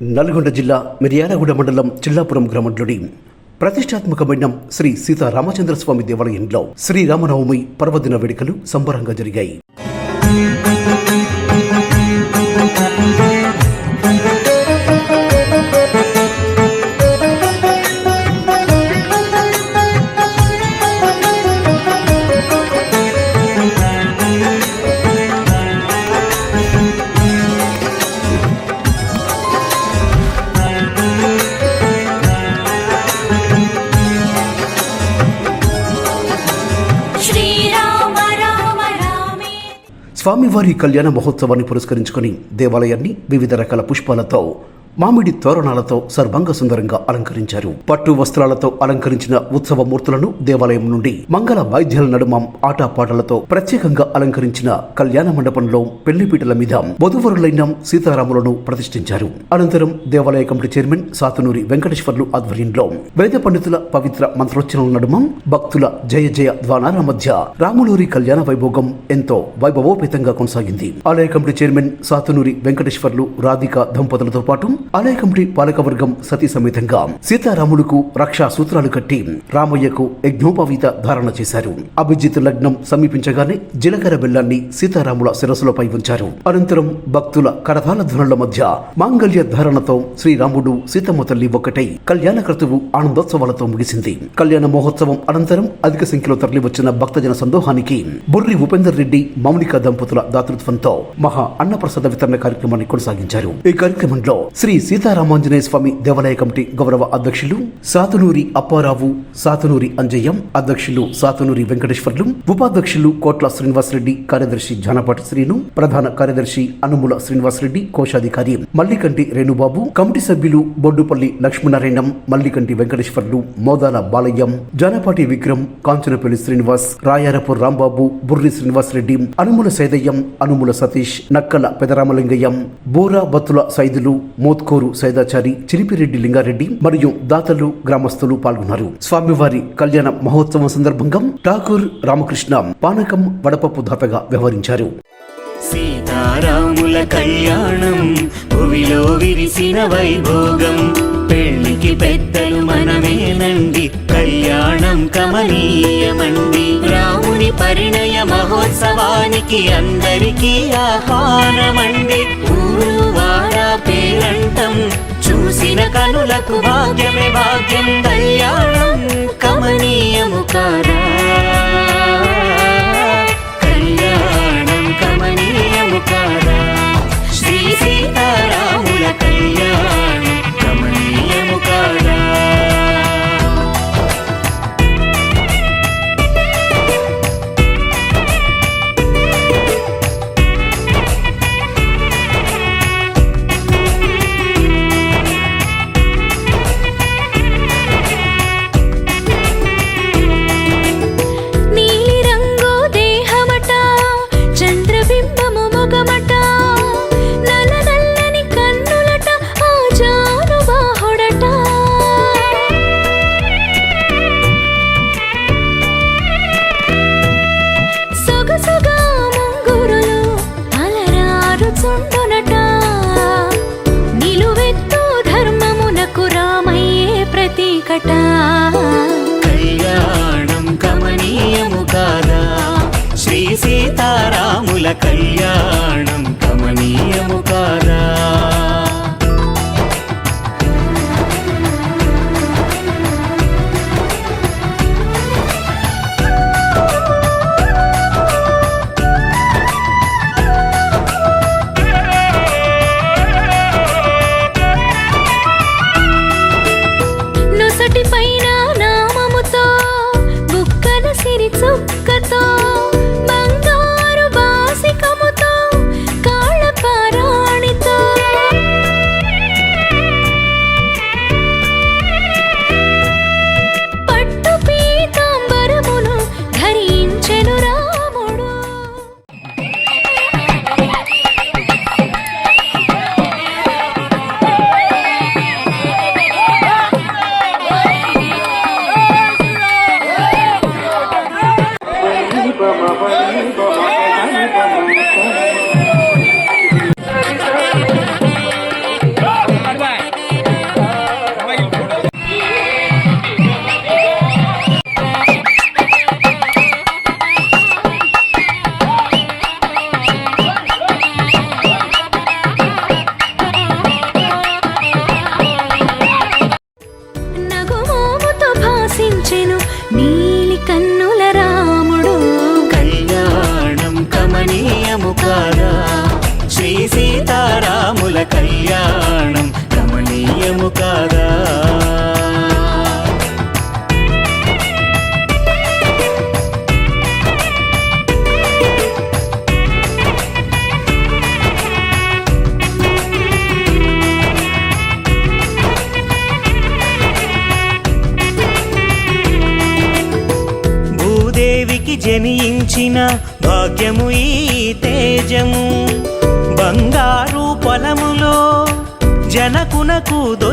నల్గొండ జిల్లా మిర్యాలగూడ మండలం చిల్లాపురం గ్రామంలోని ప్రతిష్టాత్మకమైన శ్రీ సీతారామచంద్రస్వామి దేవాలయంలో శ్రీరామనవమి పర్వదిన వేడుకలు సంబరంగా జరిగాయి. స్వామివారి కళ్యాణ మహోత్సవాన్ని పురస్కరించుకొని దేవాలయాన్ని వివిధ రకాల పుష్పాలతో మామిడి తోరణాలతో సర్వంగ సుందరంగా అలంకరించారు. పట్టు వస్త్రాలతో అలంకరించిన ఉత్సవ మూర్తులను దేవాలయం నుండి మంగళ వాయిద్యాల నడుమ ఆటపాటలతో ప్రత్యేకంగా అలంకరించిన కళ్యాణ మండపంలో పెళ్ళిపీటల మీద వధువరులైన సీతారాములను ప్రతిష్ఠించారు. అనంతరం దేవాలయ కమిటీ చైర్మన్ సాతనూరి వెంకటేశ్వర్లు ఆధ్వర్యంలో వేద పండితుల పవిత్ర మంత్రోచ్చరణల నడుమ భక్తుల జయ జయ ద్వానాల మధ్య రాములూరి కళ్యాణ వైభోగం ఎంతో వైభవోపేతంగా కొనసాగింది. ఆలయ కమిటీ చైర్మన్ సాతనూరి వెంకటేశ్వర్లు రాధిక దంపతులతో పాటు ఆలయ పాలకవర్గం సతీ సమేతంగా సీతారాములకు రక్షా సూత్రాలు కట్టి రామయ్యకు యజ్ఞోపవీత ధారణ చేశారు. అభిజిత్ లగ్నం సమీపించగానే జీలకర్ర బెల్లాన్ని సీతారాముల శిరస్సులపై ఉంచారు. అనంతరం భక్తుల కరతాల ధ్వనుల మధ్య మాంగళ్య ధారణతో శ్రీరాముడు సీతమ్మ తల్లి ఒక్కటై కళ్యాణ క్రతువు ఆనందోత్సవాలతో ముగిసింది. కళ్యాణ మహోత్సవం అనంతరం అధిక సంఖ్యలో తరలివచ్చిన భక్తజన సందోహానికి బుర్రి ఉపేందర్ రెడ్డి మౌనిక దంపతుల దాతృత్వంతో మహా అన్నప్రసాద వితరణ కార్యక్రమాన్ని కొనసాగించారు. ఈ కార్యక్రమంలో శ్రీ సీతారామాంజనేయ స్వామి దేవాలయ కమిటీ గౌరవ అధ్యక్షులు సాతునూరి అప్పారావు సాతునూరి అంజయ్యం అధ్యక్షులు సాతునూరి వెంకటేశ్వర్లు ఉపాధ్యక్షులు కోట్ల శ్రీనివాసరెడ్డి కార్యదర్శి జానపాటి శ్రీను ప్రధాన కార్యదర్శి అనుముల శ్రీనివాసరెడ్డి కోశాధికారి మల్లికంటి రేణుబాబు కమిటీ సభ్యులు బొడ్డుపల్లి లక్ష్మీనారాయణం మల్లికంటి వెంకటేశ్వర్లు మోదాల బాలయ్యం జానపాటి విక్రమ్ కాంచనపల్లి శ్రీనివాస్ రాయారపు రాంబాబు బుర్రి శ్రీనివాసరెడ్డి అనుముల సైదయ్యం అనుముల సతీష్ నక్కల పెదరామలింగయ్యం బూరా బత్తుల సైదులు మోత్కూరు సైదాచారి చిలిపిరెడ్డి లింగారెడ్డి మరియు దాతలు గ్రామస్తులు పాల్గొన్నారు. స్వామివారి కళ్యాణ మహోత్సవం సందర్భంగా ఠాకూర్ రామకృష్ణ పానకం వడపప్పు దాతగా వ్యవహరించారు. సీతారాముల కళ్యాణం భువిలో విరిసిన వైభోగం పెళ్ళికి పెద్దలు మనమేనండి కళ్యాణం కమనీయమండి. రాముని పరిణయ మహోత్సవానికి అందరికీ ఆహ్వానమండి. ఊరు అనంతం చూసిన కనులకు భాగ్యమే భాగ్యం కళ్యాణం కమనీయము కారా కళ్యాణం కమనీయము కారా శ్రీ సీతారాముల కళ్యాణం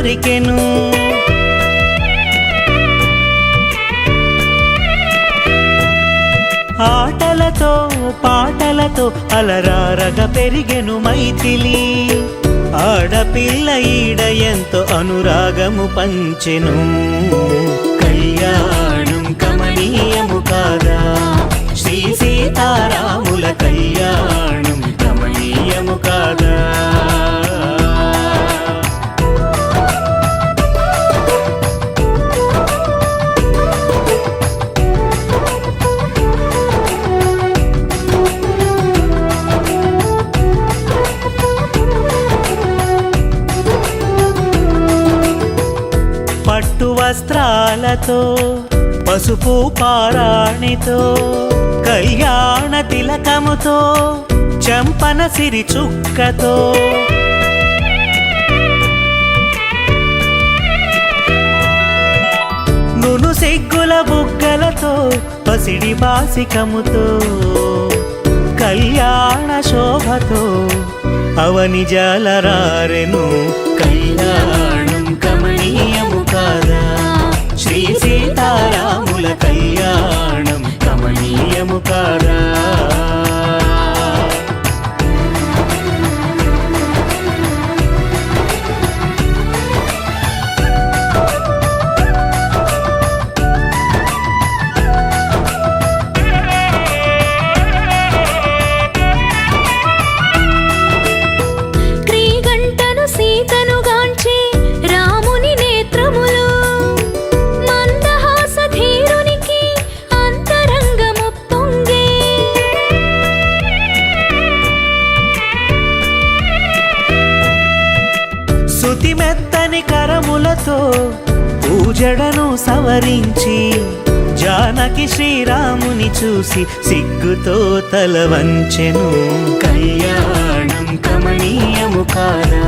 కోరికెను. ఆటలతో పాటలతో అలరారగా పెరిగెను మైథిలి. ఆడపిల్ల ఈడ ఎంతో అనురాగము పంచెను. కళ్యాణం కమనీయము కాదా? శ్రీ సీతారాముల కళ్యాణం కమనీయము కాదా? వస్త్రాలతో పసుపు పారాణితో కళ్యాణ తిలకముతో చంపన సిరి చుక్కతో. నును సిగ్గుల బుగ్గలతో పసిడి బాసికముతో కళ్యాణ శోభతో అవని జలరారెను కళ్యాణ సీతారాముల కళ్యాణం కమనీయము కారా. కరములతో పూజడను సవరించి జానకి శ్రీరాముని చూసి సిగ్గుతో తల వంచెను. కళ్యాణం కమనీయము కాదా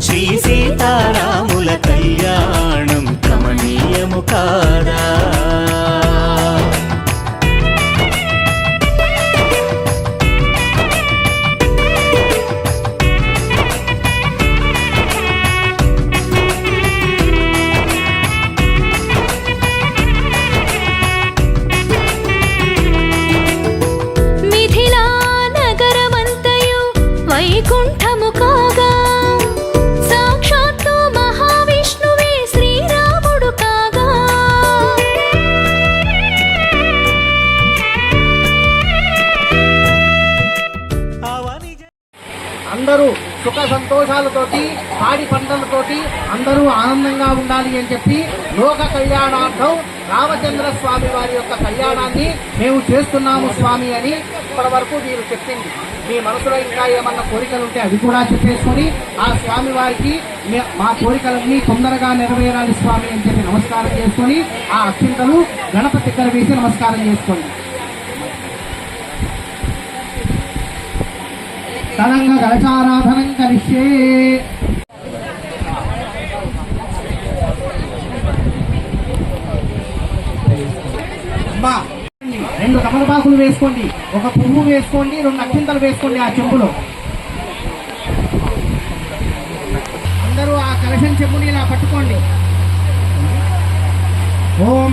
శ్రీ సీతారాముల కళ్యాణం కమనీయము కాదా అందరూ సుఖ సంతోషాలతోటి పాడి పంటలతోటి అందరూ ఆనందంగా ఉండాలి అని చెప్పి లోక కళ్యాణార్థం రామచంద్ర స్వామి వారి యొక్క కళ్యాణాన్ని మేము చేస్తున్నాము స్వామి అని ఇప్పటి వరకు మీరు చెప్పింది. మీ మనసులో ఇంకా ఏమన్నా కోరికలు ఉంటే అవి కూడా చెప్పేసుకొని ఆ స్వామి వారికి మా కోరికలన్నీ తొందరగా నెరవేరాలి స్వామి అని చెప్పి నమస్కారం చేసుకొని ఆ అత్యంతలు గణపతి దగ్గర వేసి నమస్కారం చేసుకోండి. తరంగ కలశారాధనం కలిసే రెండు కమలపాకులు వేసుకోండి ఒక పువ్వు వేసుకోండి రెండు అక్షింతలు వేసుకోండి ఆ చెంబులో. అందరూ ఆ కలశం చెంబుని ఇలా పట్టుకోండి. ఓం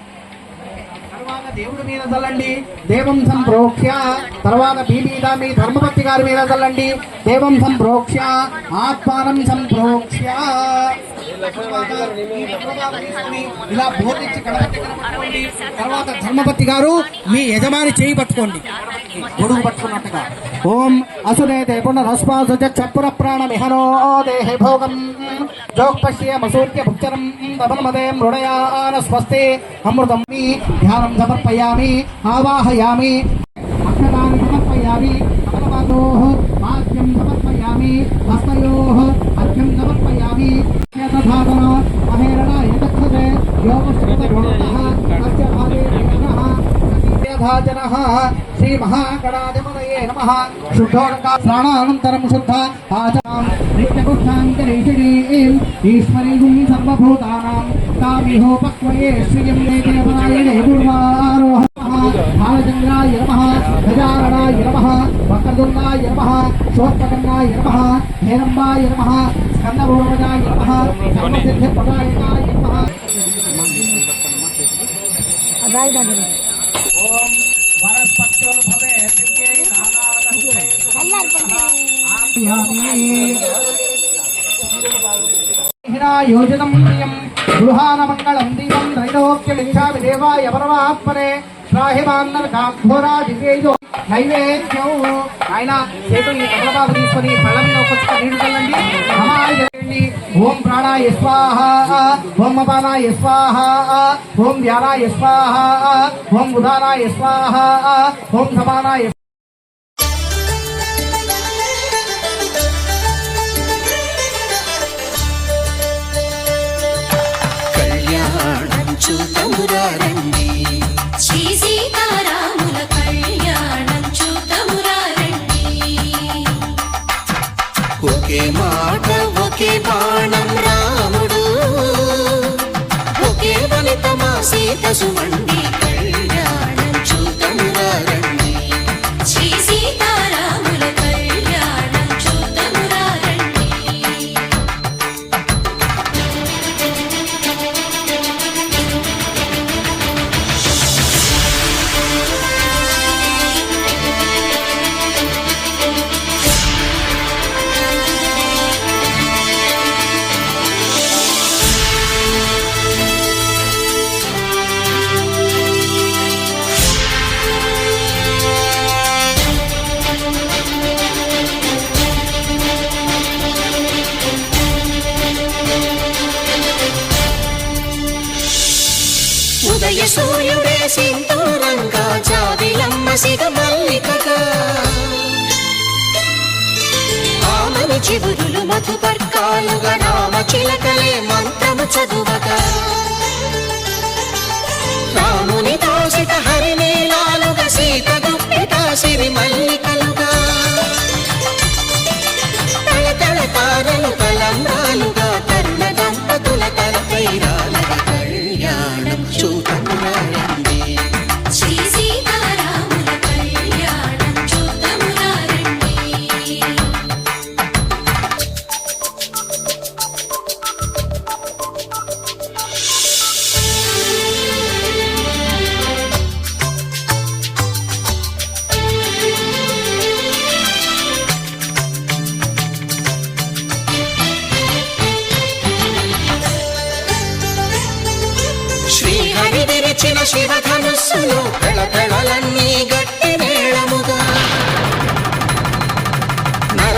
తర్వాత దేవుడి మీద చల్లండి. దేవం సంప్రోక్ష్య తర్వాత మీ మీద మీ ధర్మపతి గారి మీద చల్లండి. దేవం సంప్రోక్ష్య ఆత్మానం సంప్రోక్ష్య. ఇలా బోధించి గణపతి తర్వాత ధర్మపతి గారు మీ యజమాని చేయి పట్టుకోండి. గొడుగు పట్టుకున్నట్టుగా. ఓం అసురే పునరస్వాసు చప్పుర ప్రాణ మిహనో దేహే భోగం. జోక్పశ్య మసూర్య భుక్చరం తమన్మదే హృదయాన స్వస్తి. అమృతం ధ్యానం समर्पयामि, आवाहयामी। रक्तदानं समर्पयामि कमलपादोः पाद्यं समर्पयामि हस्तयोः अर्घ्यं समर्पयामि। यतधातन अहेरणा यदक्षते योगश्रुतगुणतः तस्य भावे जनः श्रीमहागणाधिपतये नमः। शुद्ध आचारां नित्यगुप्तान्तरेषिणीं ईश्वरीगुं सर्वभूतानां కామిహోపక్వయే శ్రియం దేవరాయణే పూర్వారోహణః బాలచంద్రాయ నమః. గజారణాయ నమః. వక్రదుండాయ నమః. శోత్పకర్ణాయ నమః. హేరంబాయ నమః. స్కందభూమజాయ నమః. సర్వసిద్ధిప్రదాయకాయ నమః. ఓం వనస్పత్యోద్భవే దివ్యై యోజనం ప్రియం గృహానమంగళం దీపం త్రైలోక్యమిచ్చామి దేవాయ పరమాత్మనే. శ్రాహిమాన్నర్ కాఘోరా దివ్యేజో నైవేద్యం. ఆయన చేతులు ఈ కమలబాబు తీసుకొని పళ్ళ మీద ఒక నీళ్ళు చల్లండి. నమాయ ఓం ప్రాణాయ స్వాహ. ఓం అపానాయ స్వాహ. ఓం వ్యానాయ స్వాహ. ఓం ఉదానాయ స్వాహ. ఓం సమానాయ చూతమురారండి శ్రీ సీతారాముల కళ్యాణం చూతమురారండి ఒకే మాట ఒకే బాణం రాముడు. ఒకే సీత సుమండి. సిరి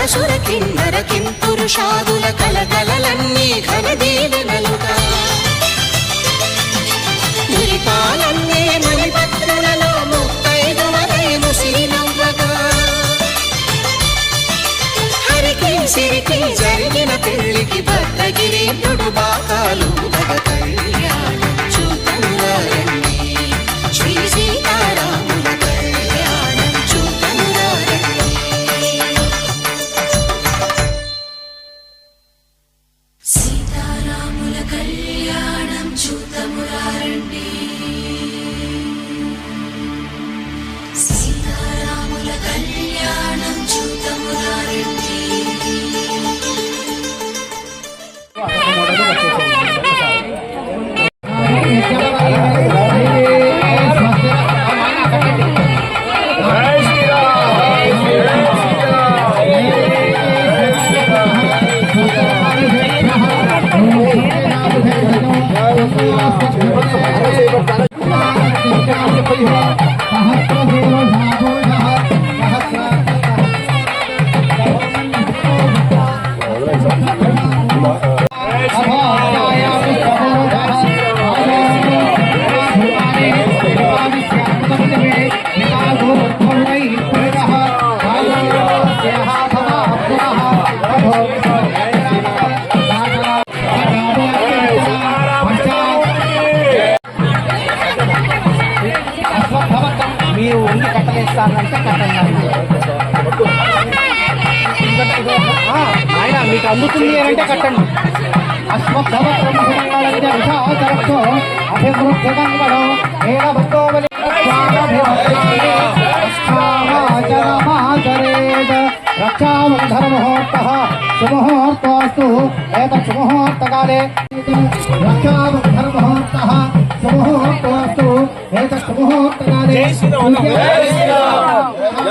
అసుర కిన్నర కింపురుషాదుల కలకలలన్నీ ఘన దీవెనలుగా మురిపాలన్నీ మణిపత్రులలో ముత్తైదువలై ముసిరి నవ్వగా హరికి సిరికి జరిగిన పెళ్ళికి భర్తగిరి నుడు బాకాలు భగ గంట కట్టండి. అశ్వత్థవ బ్రహ్మాండ విషాచరతో అభివృద్ధిగంగడం ఏడ భక్తోబలి రక్షాబంధనముహూర్త సుముహూర్తస్తు ఏతత్ సుముహూర్తకాలే రక్షాబంధనముహూర్త సుముహూర్తస్తు ఏతత్ సుముహూర్తకాలే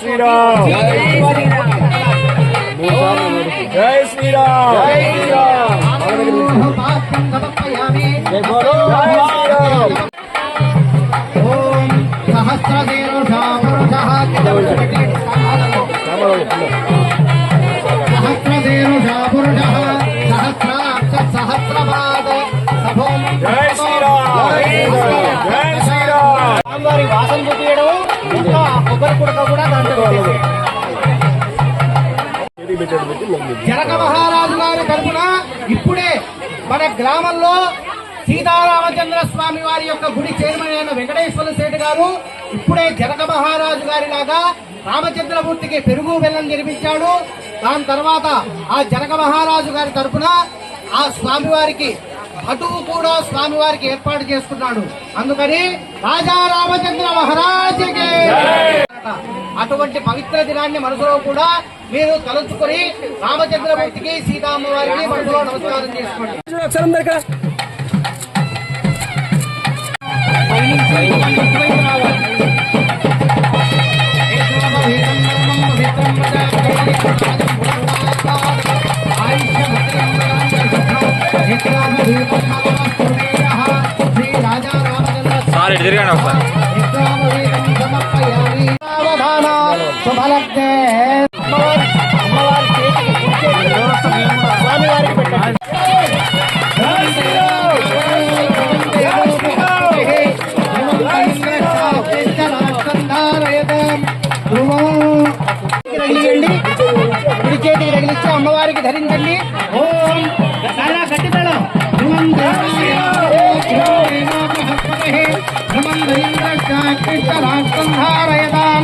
శ్రీరామ్. జై శ్రీరామ్. జై శ్రీరామ్. ఓం సహస్రశీర్షా పురుషः సహస్రశీర్షా పురుషः సహస్రాక్ష సహస్రపాద సభోం జై శ్రీరామ్. జై శ్రీరామ్. జై శ్రీరామ్. స్వామివారి వాసన చూపించడం. కొబ్బరి కుడక కూడా దాంట్లో జనక మహారాజు గారి తరఫున ఇప్పుడే మన గ్రామంలో సీతారామచంద్ర స్వామి వారి యొక్క గుడి చైర్మన్ అయిన వెంకటేశ్వర శెట్టి గారు ఇప్పుడే జనక మహారాజు గారి లాగా రామచంద్రమూర్తికి పెరుగు బెల్లం జరిపించాడు. దాని తర్వాత ఆ జనక మహారాజు గారి తరఫున ఆ స్వామివారికి అటువు కూడా స్వామివారికి ఏర్పాటు చేసుకున్నాడు. అందుకని రాజా రామచంద్ర మహారాజుకి అటువంటి పవిత్ర దినాన్ని మనసులో కూడా మీరు తలుచుకొని రామచంద్రమూర్తికి సీతామ్మవారికి మనసులో నమస్కారం చేసుకోండి. సార్ ఇటు తిరగండి ఒకసారి శుభలగ్నే అమ్మవారి అమ్మవారి చేతికి కుర్చీ స్వామివారికి పెట్టండి రగిలియండి కుడి చేతికి రగిలిచ్చి అమ్మవారికి ధరించండి ఓం చాలా గట్టి మేడం ధారయతాం ఓం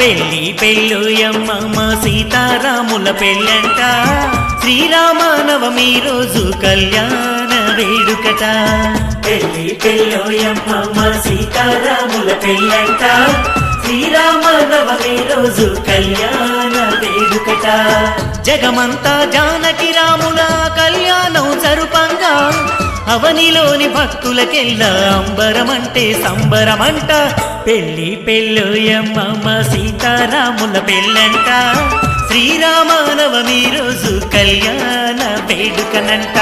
పెళ్ళి పెళ్ళుయమ్మ మా సీతారాముల పెళ్ళంట. శ్రీరామనవమి రోజు కళ్యాణ వేడుకట. పెళ్ళి పెళ్ళోయమ్మ మా సీతారాముల పెళ్ళంట. శ్రీరామనవమి రోజు కళ్యాణ వేడుకట. జగమంతా జానకి రాముల కళ్యాణం సరుపంగా. అవనిలోని భక్తులకెల్లా అంబరమంటే సంబరమంట. పెళ్ళి పెళ్ళోయమ్మ మా సీతారాముల పెళ్ళంట. శ్రీరామానవమి రోజు కళ్యాణ వేడుకనంట.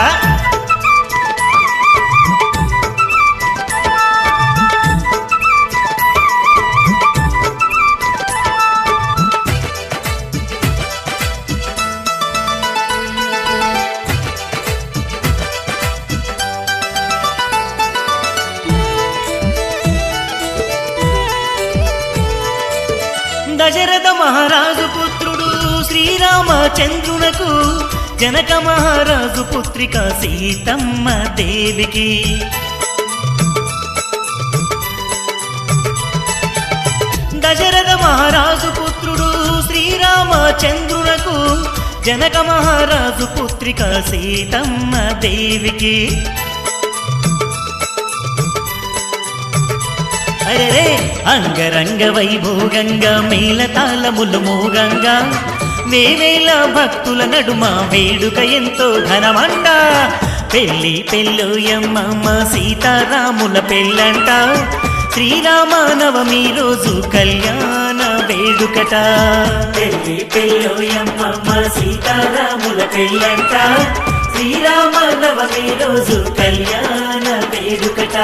దశరథ మహారాజు పుత్రుడు శ్రీరామచంద్రునకు జనక మహారాజు పుత్రిక సీతమ్మ దేవికి. దశరథ మహారాజు పుత్రుడు శ్రీరామచంద్రునకు జనక మహారాజు పుత్రిక సీతమ్మ దేవికి. అరే అంగరంగ వైభోగంగా మేళతాళములు మోగంగా వేవేల భక్తుల నడుమ వేడుక ఎంతో ఘనమంట. పెళ్ళి పెళ్ళోయమ్మ సీతారాముల పెళ్ళంట. శ్రీరామ నవమి రోజు కళ్యాణ వేడుకట. పెళ్ళి పెళ్ళోయమ్మ సీతారాముల పెళ్ళంట. శ్రీరామ నవమి రోజు కళ్యాణ వేడుకట.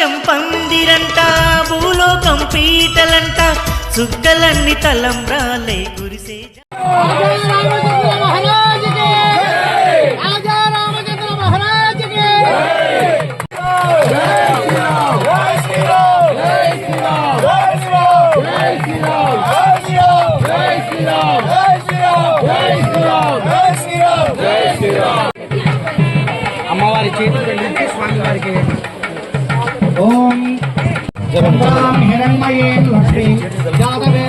ఆకాశం పందిరంట భూలోకం పీటలంట చుక్కలన్నీ తలంబ్రాలే గురిసే అమ్మవారి చేతులు స్వామివారికి हिरण्मयी लक्ष्मी यादवे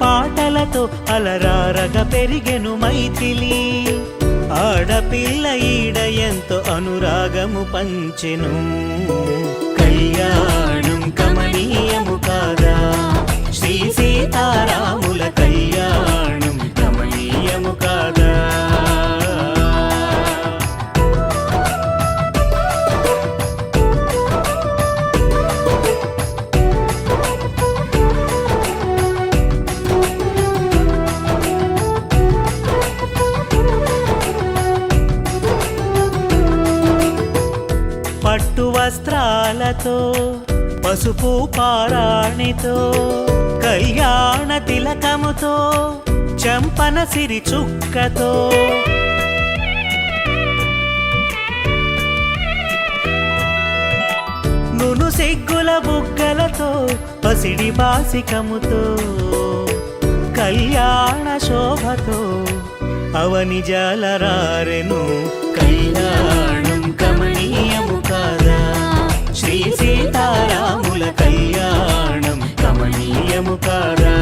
పాటలతో అలరారగ పెరిగెను మైథిలి. ఆడపిల్ల ఈడ ఎంతో అనురాగము పంచెను. కళ్యాణం కమనీయము కాదా? శ్రీ సీతారాముల కళ్యాణం కమనీయము కాదా? వస్త్రాలతో పసుపు పారాణితో కళ్యాణ తిలకముతో చంపన సిరి చుక్కతో. నును సిగ్గుల బుగ్గలతో పసిడి బాసికముతో కళ్యాణ శోభతో అవని జాలరారెను కళ్యాణం కమనీయము సీతారాముల కళ్యాణం కమనీయము కారా.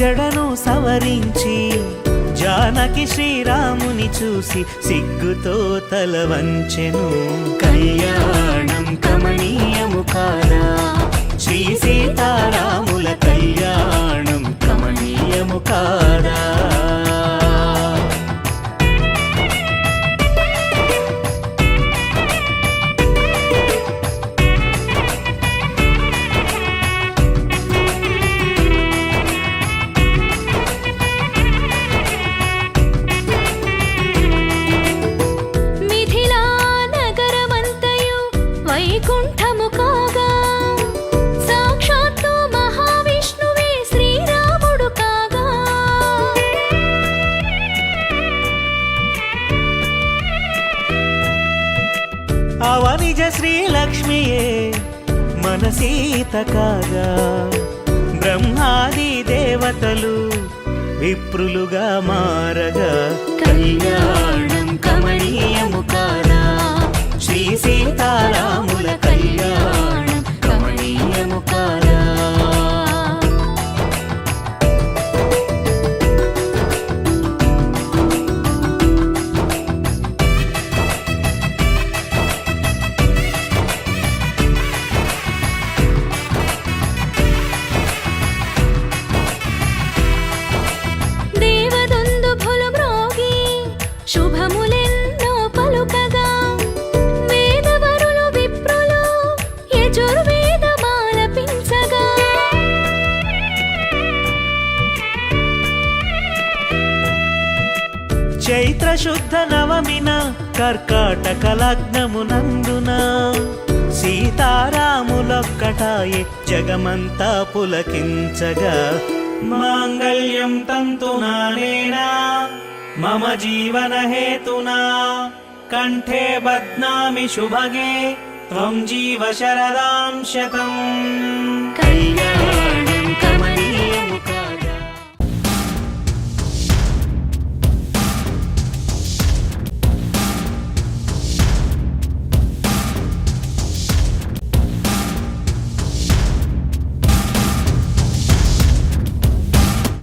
జడను సవరించి జానకి శ్రీరాముని చూసి సిగ్గుతో తల వంచెను. కళ్యాణం కమనీయము కాదా? శ్రీ సీతారాముల కళ్యాణం కమనీయము కాదా? సీత కాగా బ్రహ్మాది దేవతలు విప్రులుగా మారగా కళ్యాణం కమనీయము కాదా శ్రీ సీతారాముల కళ్యాణం కమనీయము కాదా శుద్ధ నవమిన కర్కాటక లగ్నమునందున. సీతారాములొక్కటాయే జగమంతా పులకించగా. మాంగళ్యం తంతునానేనా మమ జీవన హేతునా. కంఠే బద్నామి శుభగే త్వం జీవ శరదాం శతం కళ్యాణం కమనీయము